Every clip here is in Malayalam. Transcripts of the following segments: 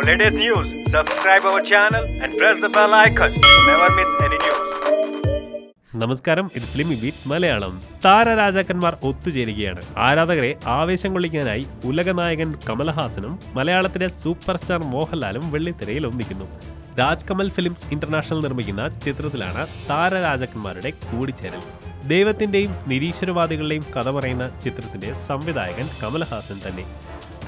latest news, subscribe our channel and press the bell icon to never miss any news. നമസ്കാരം ഇത് ഫിലിമി ബീറ്റ് മലയാളം. താരരാജാക്കന്മാർ ഒത്തുചേരുകയാണ്. ആരാധകരെ ആവേശം കൊള്ളിക്കാനായി ഉലകനായകൻ കമൽഹാസനും മലയാളത്തിലെ സൂപ്പർ സ്റ്റാർ മോഹൻലാലും വെള്ളിത്തിരയിൽ ഒന്നിക്കുന്നു. രാജ്കമൽ ഫിലിംസ് ഇന്റർനാഷണൽ നിർമ്മിക്കുന്ന ചിത്രത്തിലാണ് താരരാജാക്കന്മാരുടെ കൂടിച്ചേരൽ. ദൈവത്തിന്റെയും നിരീശ്വരവാദികളുടെയും കഥ പറയുന്ന ചിത്രത്തിന്റെ സംവിധായകൻ കമൽഹാസൻ തന്നെ.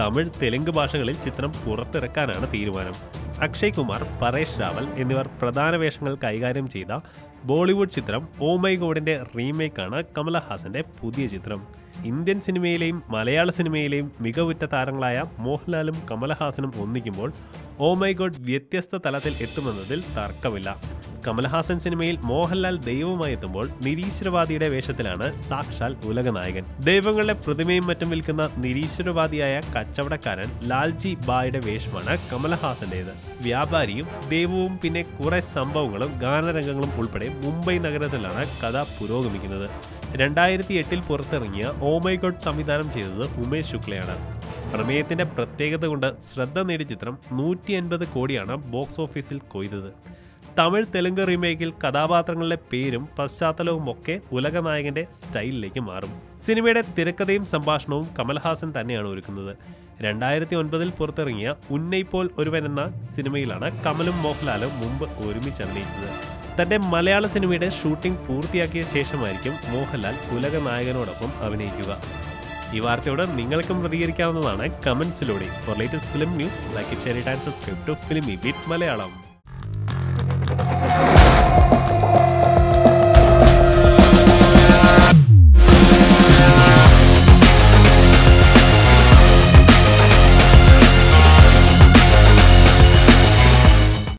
തമിഴ് തെലുങ്ക് ഭാഷകളിൽ ചിത്രം പുറത്തിറക്കാനാണ് തീരുമാനം. അക്ഷയ് കുമാർ പരേഷ് റാവൽ എന്നിവർ പ്രധാന വേഷങ്ങൾ കൈകാര്യം ചെയ്ത ബോളിവുഡ് ചിത്രം ഓ മൈ ഗോഡിന്റെ റീമേക്കാണ് കമലഹാസന്റെ പുതിയ ചിത്രം. ഇന്ത്യൻ സിനിമയിലെയും മലയാള സിനിമയിലെയും മികവുറ്റ താരങ്ങളായ മോഹൻലാലും കമലഹാസനും ഒന്നിക്കുമ്പോൾ ഓ മൈ ഗോഡ് വ്യത്യസ്ത തലത്തിൽ എത്തുമെന്നതിൽ തർക്കമില്ല. കമലഹാസൻ സിനിമയിൽ മോഹൻലാൽ ദൈവമായി എത്തുമ്പോൾ നിരീശ്വരവാദിയുടെ വേഷത്തിലാണ് സാക്ഷാൽ ഉലകനായകൻ. ദൈവങ്ങളുടെ പ്രതിമയും മറ്റും വിൽക്കുന്ന നിരീശ്വരവാദിയായ കച്ചവടക്കാരൻ ലാൽജി ബായുടെ വേഷമാണ് കമൽഹാസന്റേത് വ്യാപാരിയും ദൈവവും പിന്നെ കുറെ സംഭവങ്ങളും ഗാനരംഗങ്ങളും ഉൾപ്പെടെ മുംബൈ നഗരത്തിലാണ് കഥ പുരോഗമിക്കുന്നത്. രണ്ടായിരത്തി എട്ടിൽ പുറത്തിറങ്ങിയ ഓ മൈ ഗോഡ് സംവിധാനം ചെയ്തത് ഉമേഷ് ശുക്ലയാണ്. പ്രമേയത്തിന്റെ പ്രത്യേകത കൊണ്ട് ശ്രദ്ധ നേടിയ ചിത്രം നൂറ്റി കോടിയാണ് ബോക്സ് ഓഫീസിൽ കൊയ്തത്. തമിഴ് തെലുങ്ക് റീമേക്കിൽ കഥാപാത്രങ്ങളുടെ പേരും പശ്ചാത്തലവും ഒക്കെ ഉലകനായകന്റെ സ്റ്റൈലിലേക്ക് മാറും. സിനിമയുടെ തിരക്കഥയും സംഭാഷണവും കമൽഹാസൻ തന്നെയാണ് ഒരുക്കുന്നത്. രണ്ടായിരത്തി ഒൻപതിൽ പുറത്തിറങ്ങിയ ഉന്നയിപ്പോൾ ഒരുവൻ എന്ന സിനിമയിലാണ് കമലും മോഹൻലാലും മുമ്പ് ഒരുമിച്ച് അഭിനയിച്ചത്. തന്റെ മലയാള സിനിമയുടെ ഷൂട്ടിംഗ് പൂർത്തിയാക്കിയ ശേഷമായിരിക്കും മോഹൻലാൽ ഉലക നായകനോടൊപ്പം അഭിനയിക്കുക. ഈ വാർത്തയോട് നിങ്ങൾക്കും പ്രതികരിക്കാവുന്നതാണ് കമന്റ്സിലൂടെ for latest film news like share and subscribe to Filmi Beat Malayalam